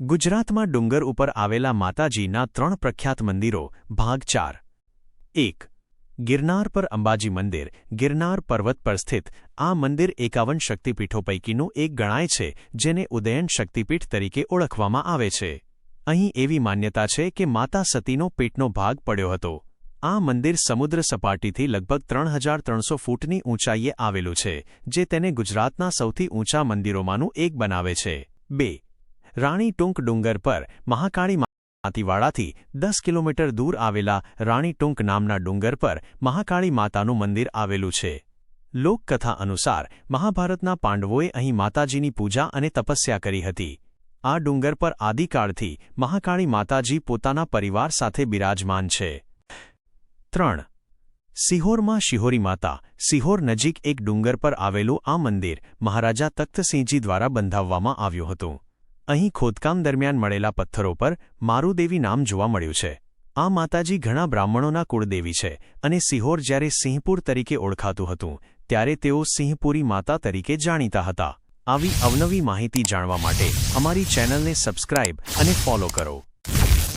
ગુજરાતમાં ડુંગર ઉપર આવેલા માતાજીના ત્રણ પ્રખ્યાત મંદિરો, ભાગ ચાર. એક, ગિરનાર પર અંબાજી મંદિર. ગિરનાર પર્વત પર સ્થિત, આ મંદિર એકાવન શક્તિપીઠો પૈકીનું એક ગણાય છે, જેને ઉદયન શક્તિપીઠ તરીકે ઓળખવામાં આવે છે. અહીં એવી માન્યતા છે કે માતા સતીનો પેટનો ભાગ પડ્યો હતો. આ મંદિર સમુદ્ર સપાટીથી લગભગ ત્રણ હજાર ત્રણસો ફૂટની ઊંચાઈએ આવેલું છે, જે તેને ગુજરાતના સૌથી ઊંચા મંદિરોમાંનું એક બનાવે છે. બે રાણી ટૂંક ડુંગર પર મહાકાળી માતીવાડાથી દસ કિલોમીટર દૂર આવેલા રાણી ટૂંક નામના ડુંગર પર મહાકાળી માતાનું મંદિર આવેલું છે. લોકકથા અનુસાર મહાભારતના પાંડવોએ અહીં માતાજીની પૂજા અને તપસ્યા કરી હતી. આ ડુંગર પર આદિકાળથી મહાકાળી માતાજી પોતાના પરિવાર સાથે બિરાજમાન છે. ત્રણ. સિહોરમાં શિહોરી માતા. સિહોર નજીક એક ડુંગર પર આવેલું આ મંદિર મહારાજા તખ્તસિંહજી દ્વારા બંધાવવામાં આવ્યું હતું. અહીં ખોદકામ દરમિયાન મળેલા પથ્થરો પર મારુદેવી નામ જોવા મળ્યું છે. આ માતાજી ઘણા બ્રાહ્મણોના કુળદેવી છે અને સિહોર જ્યારે સિંહપુર તરીકે ઓળખાતું હતું, ત્યારે તેઓ સિંહપુરી માતા તરીકે જાણીતા હતા. આવી અવનવી માહિતી જાણવા માટે અમારી ચેનલને સબસ્ક્રાઇબ અને ફોલો કરો.